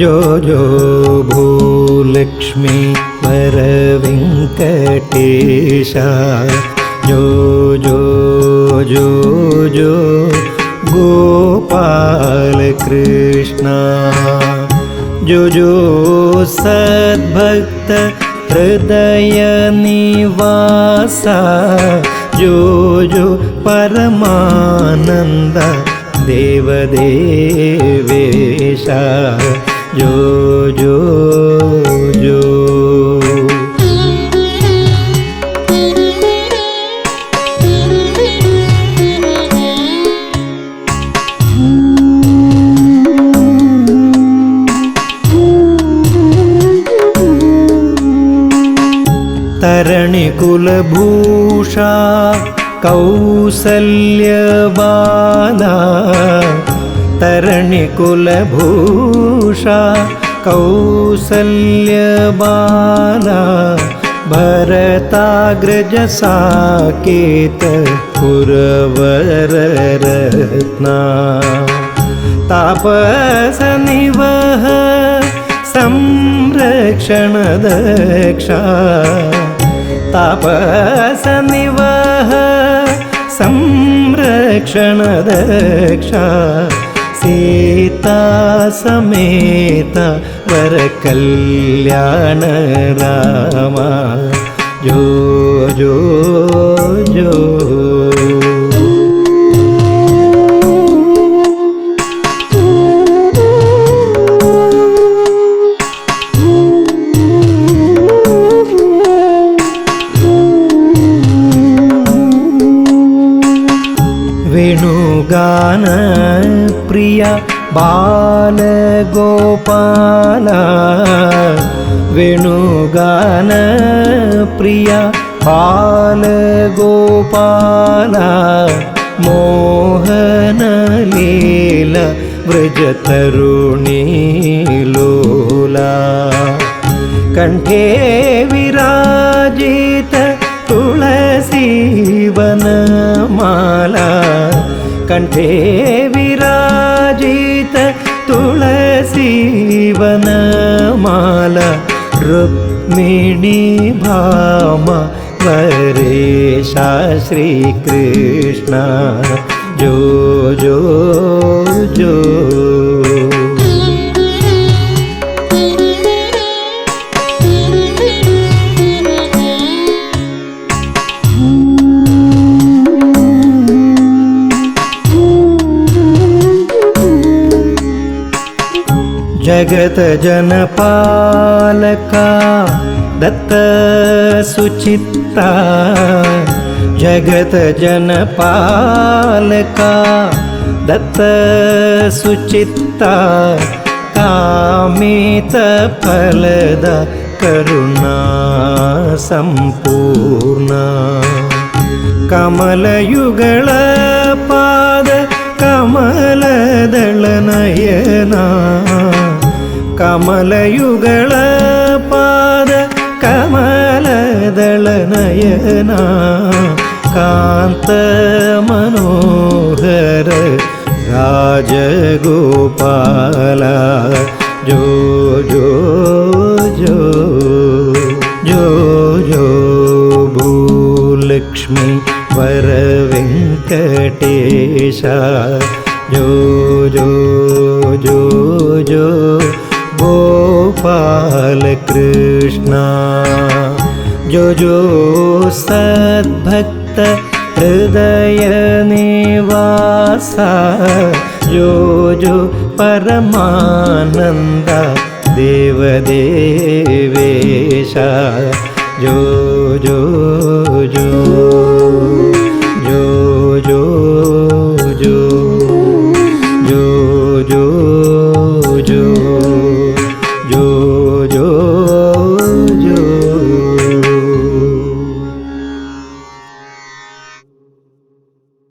जो जो भूलक्ष्मी वरवेङ्कटेशा जो जो जो जो गोपालकृष्णा जो जो सद्भक्त हृदयनिवासा परमानन्द देवदेवेशा। जो जो तरणिकुलभूषा कौसल्यबाला। तरणिकुलभूषा कौसल्यबाला। भरताग्रजसाकेत पुरवररत्ना। तापसनिवह संरक्षणदक्षा തപസനിവഹ സംരക്ഷണദക്ഷ സീതാസമേത വരകല്യാണ രാമ ജോ ജോ वेणुगान प्रिया बालगोपाला। वेणुगान प्रिया बालगोपाला। मोहनलील व्रजतरुणी लोला। कण्ठे विराजित कण्ठे विराजित तुळसीवनमाला रुक्मिणी भाम वरेशा श्रीकृष्ण जो जो जो जगत जनपालका दत्त सुचित्ता जगत जनपालका दत्त सुचित्ता कामित फलद करुणा सम्पूर्णा कमलयुगळ पाद कमलदळनयना कमलयुगळ पाद कमलदळनयना कान्त मनोहर राजगोपाला जो जो जो जो जो भूलक्ष्मी वरवेङ्कटेशा जो जो जो जो गोपालकृष्णा जो जो सद्भक्त हृदयनिवासा जो परमानन्द देवदेवेशा जो जो